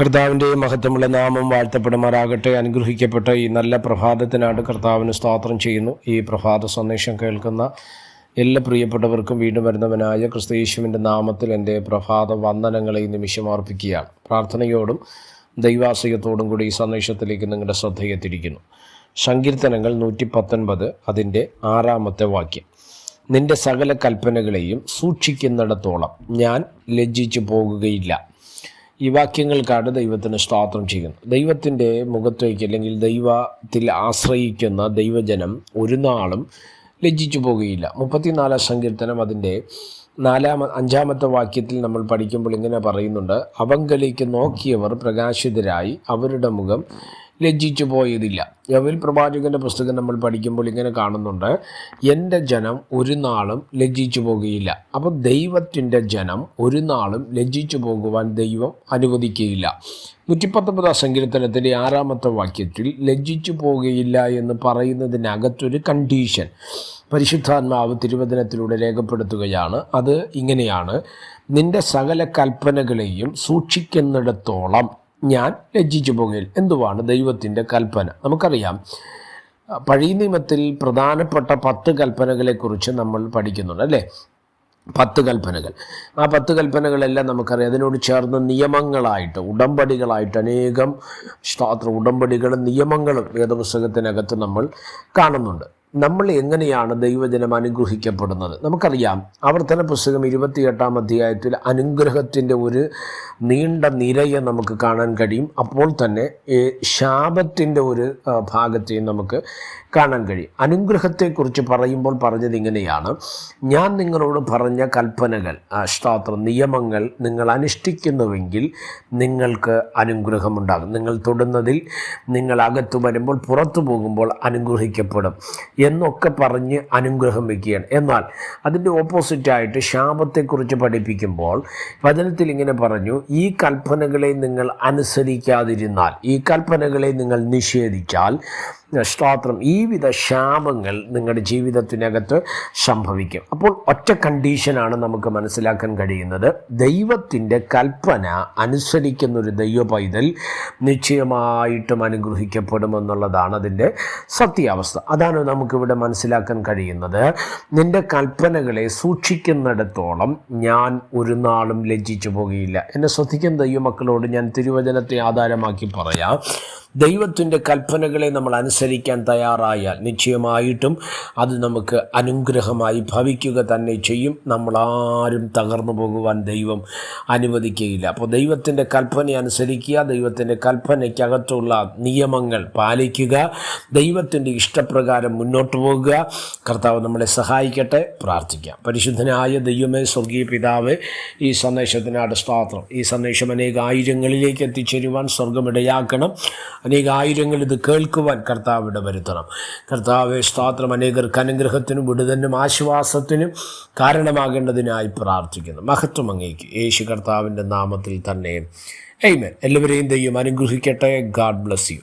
കർത്താവിന്റെ മഹത്വമുള്ള നാമം വാഴ്ത്തപ്പെടുമാറാകട്ടെ. അനുഗ്രഹിക്കപ്പെട്ട ഈ നല്ല പ്രഭാതത്തിനാണ് കർത്താവിന് സ്തോത്രം ചെയ്യുന്നു. ഈ പ്രഭാത സന്ദേശം കേൾക്കുന്ന എല്ലാ പ്രിയപ്പെട്ടവർക്കും വീണ്ടും വരുന്നവനായ ക്രിസ്തീശുവിന്റെ നാമത്തിൽ എന്റെ പ്രഭാത വന്ദനങ്ങളെ നിമിഷം അർപ്പിക്കുകയാണ്. പ്രാർത്ഥനയോടും ദൈവാശയത്തോടും കൂടി ഈ സന്ദേശത്തിലേക്ക് നിങ്ങളുടെ ശ്രദ്ധയെത്തിരിക്കുന്നു സങ്കീർത്തനങ്ങൾ നൂറ്റി പത്തൊൻപത് അതിന്റെ ആറാമത്തെ വാക്യം. നിന്റെ സകല കൽപ്പനകളെയും സൂക്ഷിക്കുന്നിടത്തോളം ഞാൻ ലജ്ജിച്ചു പോകുകയില്ല. ഈ വാക്യങ്ങൾക്കാണ് ദൈവത്തിന് സ്തോത്രം ചെയ്യുന്നത്. ദൈവത്തിന്റെ മുഖത്തേക്ക് അല്ലെങ്കിൽ ദൈവത്തിൽ ആശ്രയിക്കുന്ന ദൈവജനം ഒരു നാളും ലജ്ജിച്ചു പോകുകയില്ല. മുപ്പത്തിനാലാം സങ്കീർത്തനം അതിന്റെ നാലാമ അഞ്ചാമത്തെ വാക്യത്തിൽ നമ്മൾ പഠിക്കുമ്പോൾ ഇങ്ങനെ പറയുന്നുണ്ട് അവങ്കലേക്ക് നോക്കിയവർ പ്രകാശിതരായി അവരുടെ മുഖം ലജ്ജിച്ചു പോയതില്ല. യവിൽ പ്രവാചകന്റെ പുസ്തകം നമ്മൾ പഠിക്കുമ്പോൾ ഇങ്ങനെ കാണുന്നുണ്ട്. എന്റെ ജനം ഒരു നാളും ലജ്ജിച്ചു പോകുകയില്ല. അപ്പോൾ ദൈവത്തിന്റെ ജനം ഒരു നാളും ലജ്ജിച്ചു പോകുവാൻ ദൈവം അനുവദിക്കുകയില്ല. നൂറ്റിപ്പത്തൊമ്പതാം സങ്കീർത്തനത്തിന്റെ ആറാമത്തെ വാക്യത്തിൽ ലജ്ജിച്ചു പോകുകയില്ല എന്ന് പറയുന്നതിനകത്തൊരു കണ്ടീഷൻ പരിശുദ്ധാത്മാവ് തിരുവചനത്തിലൂടെ രേഖപ്പെടുത്തുകയാണ്. അത് ഇങ്ങനെയാണ്. നിന്റെ സകല കൽപ്പനകളെയും സൂക്ഷിക്കുന്നിടത്തോളം ഞാൻ ലജ്ജിച്ചു പോകുകയിൽ. എന്തുവാണ് ദൈവത്തിന്റെ കൽപ്പന? നമുക്കറിയാം. പഴയ നിയമത്തിൽ പ്രധാനപ്പെട്ട പത്ത് കൽപ്പനകളെക്കുറിച്ച് നമ്മൾ പഠിക്കുന്നുണ്ട് അല്ലേ? പത്ത് കൽപ്പനകൾ. ആ പത്ത് കൽപ്പനകളെല്ലാം നമുക്കറിയാം. അതിനോട് ചേർന്ന് നിയമങ്ങളായിട്ട് ഉടമ്പടികളായിട്ട് അനേകം ശാസ്ത്ര ഉടമ്പടികളും നിയമങ്ങളും വേദപുസ്തകത്തിനകത്ത് നമ്മൾ കാണുന്നുണ്ട്. നമ്മൾ എങ്ങനെയാണ് ദൈവജനം അനുഗ്രഹിക്കപ്പെടുന്നത്? നമുക്കറിയാം ആവർത്തന പുസ്തകം ഇരുപത്തിയെട്ടാം അധ്യായത്തിൽ അനുഗ്രഹത്തിന്റെ ഒരു നീണ്ട നിരയെ നമുക്ക് കാണാൻ കഴിയും. അപ്പോൾ തന്നെ ശാപത്തിന്റെ ഒരു ഭാഗത്തെയും നമുക്ക് കാണാൻ കഴിയും. അനുഗ്രഹത്തെക്കുറിച്ച് പറയുമ്പോൾ പറഞ്ഞത് ഇങ്ങനെയാണ്. ഞാൻ നിങ്ങളോട് പറഞ്ഞ കൽപ്പനകൾ ആ, നിയമങ്ങൾ നിങ്ങൾ അനുഷ്ഠിക്കുന്നുവെങ്കിൽ നിങ്ങൾക്ക് അനുഗ്രഹമുണ്ടാകും. നിങ്ങൾ തൊടുന്നതിൽ നിങ്ങൾ അകത്തു വരുമ്പോൾ പുറത്തു പോകുമ്പോൾ അനുഗ്രഹിക്കപ്പെടും. എന്നൊക്കെ പറഞ്ഞ് അനുഗ്രഹം വയ്ക്കുകയാണ്. എന്നാൽ അതിന്റെ ഓപ്പോസിറ്റായിട്ട് ശാപത്തെക്കുറിച്ച് പഠിപ്പിക്കുമ്പോൾ വചനത്തിൽ ഇങ്ങനെ പറഞ്ഞു ഈ കൽപ്പനകളെ നിങ്ങൾ അനുസരിക്കാതിരുന്നാൽ ഈ കൽപ്പനകളെ നിങ്ങൾ നിഷേധിച്ചാൽ സ്തോത്രം ഈ വിധ ശാപങ്ങൾ നിങ്ങളുടെ ജീവിതത്തിനകത്ത് സംഭവിക്കും. അപ്പോൾ ഒറ്റ കണ്ടീഷനാണ് നമുക്ക് മനസ്സിലാക്കാൻ കഴിയുന്നത്. ദൈവത്തിന്റെ കൽപ്പന അനുസരിക്കുന്ന ഒരു ദൈവ പൈതൽ നിശ്ചയമായിട്ടും അനുഗ്രഹിക്കപ്പെടുമെന്നുള്ളതാണ് അതിന്റെ സത്യാവസ്ഥ. അതാണ് നമുക്കിവിടെ മനസ്സിലാക്കാൻ കഴിയുന്നത് നിന്റെ കൽപ്പനകളെ സൂക്ഷിക്കുന്നിടത്തോളം ഞാൻ ഒരു നാളും ലജ്ജിച്ചു പോകുകയില്ല എന്നെ ശ്രദ്ധിക്കുന്ന ദൈവമക്കളോട് ഞാൻ തിരുവചനത്തെ ആധാരമാക്കി പറയാം. ദൈവത്തിന്റെ കൽപ്പനകളെ നമ്മൾ അനുസരിക്കാൻ തയ്യാറായാൽ നിശ്ചയമായിട്ടും അത് നമുക്ക് അനുഗ്രഹമായി ഭവിക്കുക തന്നെ ചെയ്യും. നമ്മളാരും തകർന്നു പോകുവാൻ ദൈവം അനുവദിക്കുകയില്ല. അപ്പോൾ ദൈവത്തിന്റെ കൽപ്പന അനുസരിക്കുക ദൈവത്തിന്റെ കൽപ്പനയ്ക്കകത്തുള്ള നിയമങ്ങൾ പാലിക്കുക ദൈവത്തിന്റെ ഇഷ്ടപ്രകാരം മുന്നോട്ട് പോകുക. കർത്താവ് നമ്മളെ സഹായിക്കട്ടെ. പ്രാർത്ഥിക്കാം. പരിശുദ്ധനായ ദൈവമേ സ്വർഗീയ പിതാവ് ഈ സന്ദേശത്തിനാട് സ്തോത്രം. ഈ സന്ദേശം അനേക ആയിരങ്ങളിലേക്ക് എത്തിച്ചേരുവാൻ സ്വർഗമിടയാക്കണം അനേകായിരങ്ങൾ ഇത് കേൾക്കുവാൻ കർത്താവ് വരുത്തണം. കർത്താവ് സ്തോത്രം. അനേകർക്ക് അനുഗ്രഹത്തിനും വിടുതനും ആശ്വാസത്തിനും കാരണമാകേണ്ടതിനായി പ്രാർത്ഥിക്കുന്നു. മഹത്വം അങ്ങേക്ക്. യേശു കർത്താവിന്റെ നാമത്തിൽ തന്നെ. എയ്മേ എല്ലാവരെയും ദൈവം അനുഗ്രഹിക്കട്ടെ. God bless you